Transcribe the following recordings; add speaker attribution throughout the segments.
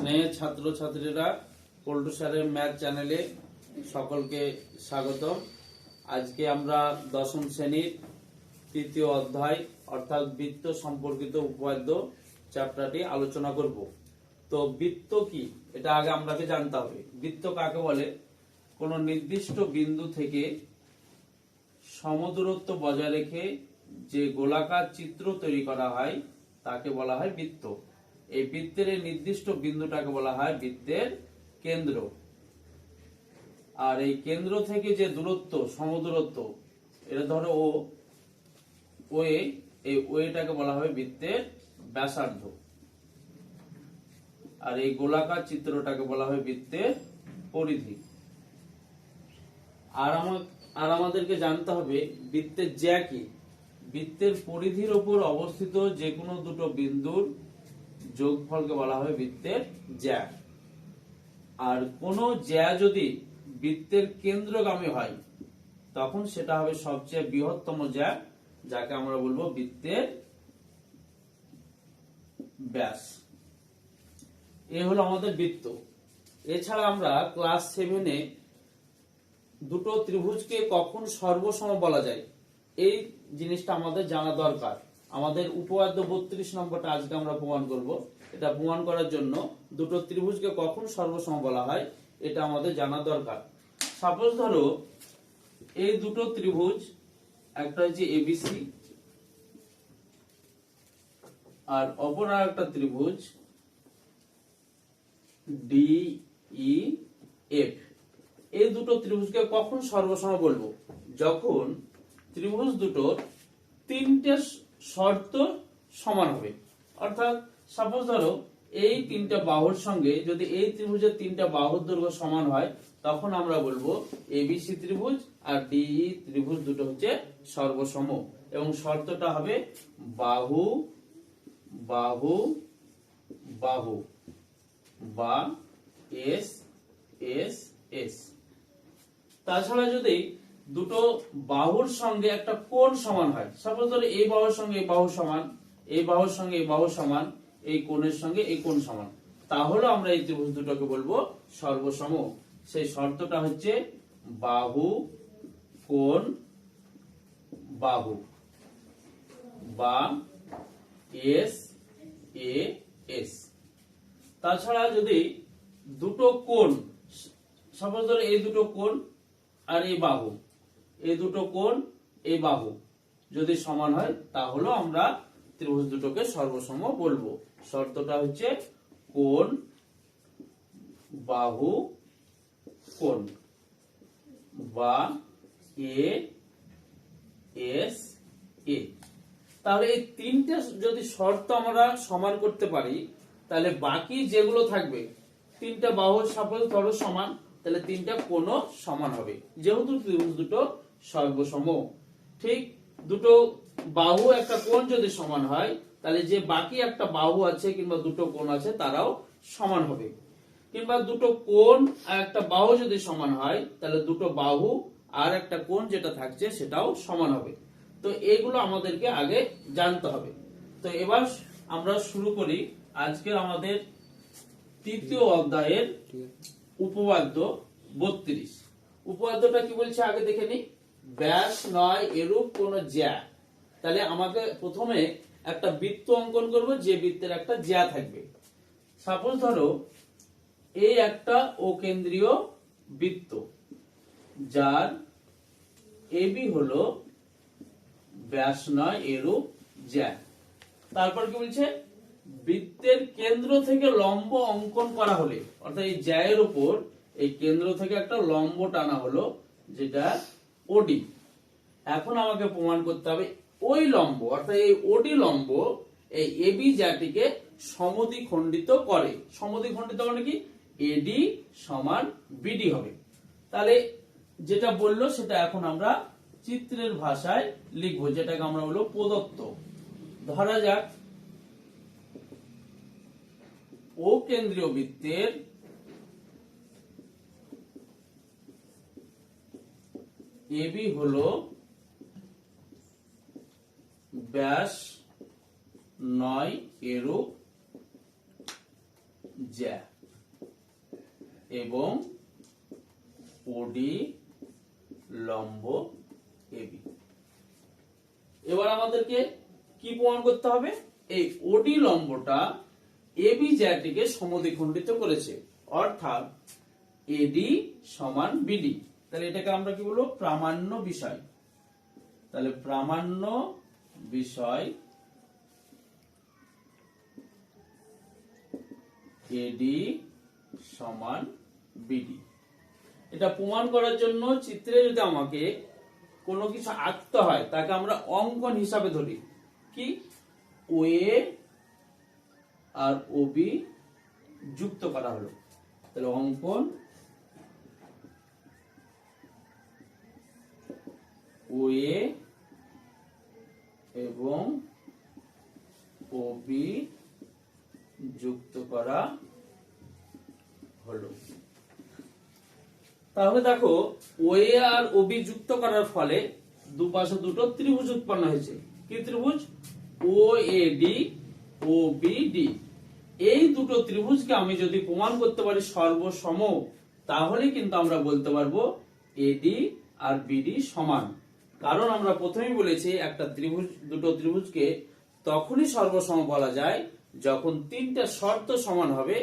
Speaker 1: স্নেহ ছাত্রছাত্রীরা পল্টু স্যারের ম্যাথ চ্যানেলে সকলকে স্বাগত আজকে আমরা দশম শ্রেণির তৃতীয় অধ্যায়, অর্থাৎ বৃত্ত সম্পর্কিত উপপাদ্য চ্যাপ্টারটি আলোচনা করব। তো বৃত্ত কি? এটা আগে আমাকে জানতে হবে। বৃত্ত কাকে বলে? কোনো নির্দিষ্ট বিন্দু থেকে সমদূরত্ব বজায় রেখে যে গোলাকার চিত্র তৈরি করা হয়, তাকে বলা হয় বৃত্ত। এই বৃত্তের নির্দিষ্ট বিন্দুটাকে বলা হয় বৃত্তের কেন্দ্র। আর এই কেন্দ্র থেকে যে দূরত্ব, সমদূরত্ব, এটা ধরো ও ওয়ে এই ওয়েটাকে বলা হবে বৃত্তের ব্যাসার্ধ। আর এই গোলাকার চিত্রটাকে বলা হয় বৃত্তের পরিধি। আর আর আমাদেরকে জানতে হবে বৃত্তের জ্যা কি? বৃত্তের পরিধির ওপর অবস্থিত যে কোনো দুটো বিন্দুর যোগফলকে বলা হবে বৃত্তের জ্যা। আর কোন জ্যা যদি বৃত্তের কেন্দ্রগামী হয়, তখন সেটা হবে সবচেয়ে বৃহত্তম জ্যা, যাকে আমরা বলব বৃত্তের ব্যাস। এ হলো আমাদের বৃত্ত। এছাড়া আমরা ক্লাস সেভেনে দুটো ত্রিভুজকে কখন সর্বসম বলা যায়, এই জিনিসটা আমাদের জানা দরকার। আমাদের উপপাদ্য বত্রিশ নম্বরটা আজকে আমরা প্রমাণ করব। এটা প্রমাণ করার জন্য দুটো ত্রিভুজকে কখন সর্বসম বলা হয়, এটা আমাদের জানা দরকার। সাপোজ ধরো, এই দুটো ত্রিভুজ, একটা হচ্ছে এবিসি আর অপর একটা ত্রিভুজ ডি ই এফ এই দুটো ত্রিভুজকে কখন সর্বসম বলব? যখন ত্রিভুজ দুটোর তিনটে শর্ত সমান হবে। অর্থাৎ সাপোজ ধরো, এই তিনটা বাহুর সঙ্গে যদি এই ত্রিভুজের তিনটা বাহুর দৈর্ঘ্য সমান হয়, তখন আমরা বলব এবিসি ত্রিভুজ আর ডিই ত্রিভুজ দুটো হচ্ছে সর্বসম। এবং শর্তটা হবে বাহু বাহু বাহু, বা এস এস এস। তাছাড়া যদি দুটো বাহুর সঙ্গে একটা কোণ সমান হয়। সাপোজ ধরো এই বাহুর সঙ্গে এই বাহু সমান এই বাহুর সঙ্গে এই বাহু সমান, এই কোণের সঙ্গে এই কোণ সমান। তাহলে আমরা এই ত্রিভুজ দুটোকে বলব সর্বসম। সেই শর্তটা হচ্ছে বাহু, কোণ, বাহু। বা, এস, এ, এস। তাছাড়া যদি দুটো কোণ সাপোজ ধরো এই দুটো কোণ আর এই বাহু। এই দুটো কোণ এই বাহু। যদি সমান হয়, তাহলে আমরা ত্রিভুজ দুটোকে সর্বসম বলব। শর্তটা হচ্ছে কোণ, বাহু, কোণ। বা, এ, এস, এ। তাহলে এই তিনটে যদি শর্ত আমরা সমান করতে পারি, তাহলে বাকি যেগুলো থাকবে, তিনটা বাহুর সাপোজ ধরো সমান, তাহলে তিনটা কোন সমান হবে। যেহেতু ত্রিভুজ দুটো সর্বসম। ঠিক দুটো বাহু একটা কোণ যদি সমান হয় তাহলে যে বাকি একটা বাহু আছে কিংবা দুটো কোণ আছে তারাও সমান হবে। কিংবা দুটো কোণ আর একটা বাহু যদি সমান হয় তাহলে দুটো বাহু আর একটা কোণ যেটা থাকছে সেটাও সমান হবে। তো এগুলো আমাদেরকে আগে জানতে হবে। তো এবার আমরা শুরু করি আজকের আমাদের তৃতীয় অধ্যায়ের উপপাদ্য বত্রিশ। উপপাদ্যটা কি বলছে? আগে দেখে নি ব্যাস নয়, এরূপ কোন জ্যা। তাহলে আমাকে প্রথমে একটা বৃত্ত অঙ্কন করব, যে বৃত্তের একটা জ্যা থাকবে। সাপোজ ধরো এই একটা ও কেন্দ্রীয় বৃত্ত, যার এবি হলো ব্যাস নয়, এরূপ জ্যা। তারপর কি বলছে? বৃত্তের কেন্দ্র থেকে লম্ব অঙ্কন করা হলে, অর্থাৎ এই জ্যায়ের উপর এই কেন্দ্র থেকে একটা লম্ব টানা হলো, যেটা ওডি এখন আমাকে প্রমাণ করতে হবে ওই লম্ব, অর্থাৎ এই ওডি লম্ব এই এবি জ্যাটিকে সমদ্বিখণ্ডিত করে। সমদ্বিখণ্ডিত মানে কি? এডি সমান বিডি হবে। তাহলে যেটা বলল সেটা এখন আমরা চিত্রের ভাষায় লিখব, যেটাকে আমরা বলব প্রদত্ত। ধরা যাক ও কেন্দ্রীয় বৃত্তের এবি হলো ব্যাস নয় এরূপ জ্যা এবং ওডি লম্ব এবি এবার আমাদেরকে কি প্রমাণ করতে হবে? এই ওডি লম্বটা এবি জ্যাটিকে সমদ্বিখণ্ডিত করেছে। অর্থাৎ এডি সমান বিডি তাহলে এটাকে আমরা কি বলব? প্রামাণ্য বিষয়। তাহলে প্রামাণ্য বিষয় এডি সমান বিডি এটা প্রমাণ করার জন্য চিত্রে যদি আমাকে কোনো কিছু আঁকতে হয়, তাকে আমরা অঙ্কন হিসাবে ধরি। কি? ওএ আর ওবি যুক্ত করা হলো। তাহলে অঙ্কন ওএ এবং ওবি যুক্ত করা হলো। তাহলে দেখো ওএ আর ওবি যুক্ত করার ফলে দুপাশে দুটো ত্রিভুজ উৎপন্ন হয়েছে। কি ত্রিভুজ? O A D O B D এই দুটো ত্রিভুজকে আমি যদি প্রমাণ করতে পারি সর্বসম, তাহলে কিন্তু আমরা বলতে পারব এডি আর বিডি সমান। কারণ আমরা প্রথমেই বলেছি একটা ত্রিভুজ, দুটো ত্রিভুজকে তখনই সর্বসম বলা যায় যখন তিনটা শর্ত সমান হবে,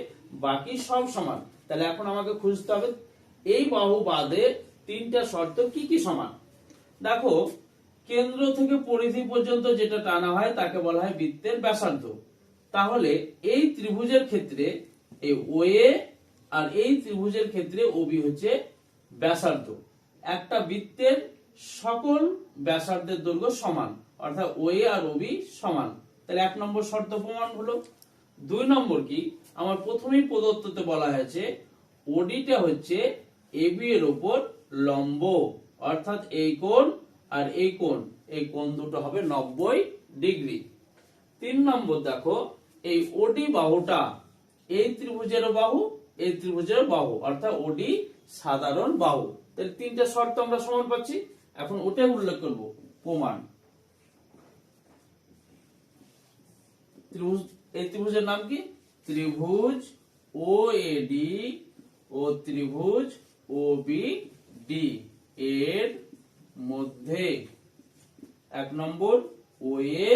Speaker 1: বাকি সব সমান। তাহলে এখন আমাকে খুঁজতে হবে, এই বাহু বাদে তিনটা শর্ত কি কি সমান? দেখো, কেন্দ্র থেকে পরিধি পর্যন্ত যেটা টানা হয় তাকে বলা হয় বৃত্তের ব্যাসার্ধ। তাহলে এই ত্রিভুজের ক্ষেত্রে এই ওএ আর এই ত্রিভুজের ক্ষেত্রে ওবি হচ্ছে ব্যাসার্ধ। একটা বৃত্তের সকল ব্যাসার্ধের দৈর্ঘ্য সমান, অর্থাৎ ওএ আর ওবি সমান। তাহলে এক নম্বর শর্ত প্রমাণ হলো। দুই নম্বর কি? আমার প্রথমেই প্রদত্ততে বলা হয়েছে, ওডিটা হচ্ছে এবি এর উপর লম্ব, অর্থাৎ এই কোণ আর এই কোণ। এই কোণ দুটো হবে নব্বই ডিগ্রি। তিন নম্বর দেখো, এই ওডি বাহুটা এই ত্রিভুজের বাহু, এই ত্রিভুজের বাহু, অর্থাৎ ওডি সাধারণ বাহু। তাহলে তিনটা শর্ত আমরা সমান পাচ্ছি। এখন ওটাই উল্লেখ করব, প্রমাণ। ত্রিভুজ, এই ত্রিভুজের নাম কি? ত্রিভুজ ও এ ডি ও ত্রিভুজ ও বি ডি এর মধ্যে। এক নম্বর ও এ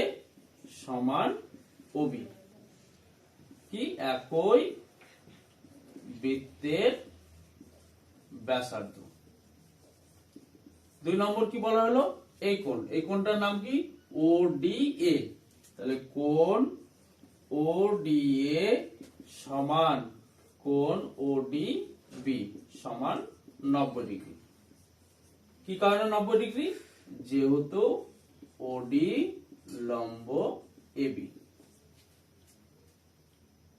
Speaker 1: সমান ওবি কি? একই বৃত্তের ব্যাসার্ধ। দুই নম্বর কি বলা হলো? এই কোণ। এই কোণটার নাম কি? ও ডি এ তাহলে কোণ ও ডি এ সমান কোণ ও ডি বি সমান নব্বই ডিগ্রি। কি কারণে নব্বই ডিগ্রি? যেহেতু ওডি লম্ব এবি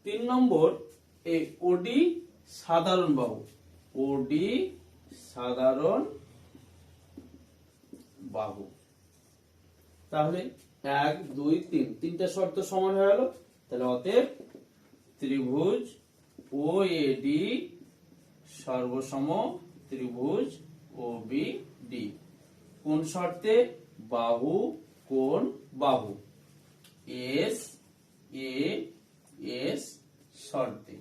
Speaker 1: তিন নম্বর এই ওডি সাধারণ বাহু। ওডি সাধারণ বাহু। তাহলে এক, দুই, তিন। তিনটা শর্ত সমান হয়ে গেল। তাহলে অতএব ত্রিভুজ ও এ ডি সর্বসম ত্রিভুজ ও বি ডি। কোন শর্তে? বাহু, কোন বাহু? এস, এ, এস শর্তে।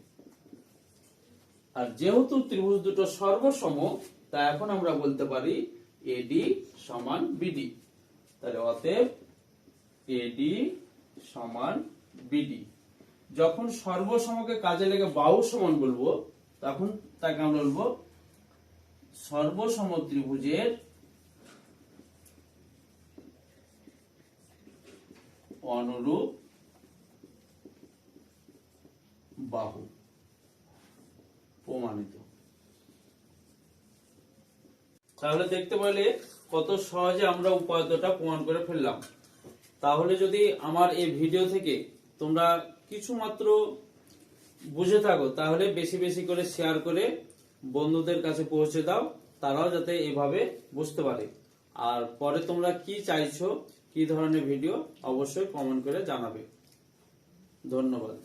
Speaker 1: আর যেহেতু ত্রিভুজ দুটো সর্বসম, তা এখন আমরা বলতে পারি এডি সমান বিডি তাহলে অতএব এডি সমান বিডি যখন সর্বসমকে কাজে লেগে বাহু সমান বলব, তখন তাকে আমরা বলব সর্বসম ত্রিভুজের অনুরূপ বাহু প্রমাণিত তাহলে দেখতে পেলে কত সহজে আমরা উপায়টা প্রমাণ করে ফেললাম। তাহলে যদি আমার এই ভিডিও থেকে তোমরা কিছু মাত্র বুঝে থাকো, তাহলে বেশি বেশি করে শেয়ার করে বন্ধুদের কাছে পৌঁছে দাও, তারাও যাতে এভাবে বুঝতে পারে। আর পরে তোমরা কি চাইছো, কি ধরনের ভিডিও অবশ্যই কমেন্ট করে জানাবে। ধন্যবাদ।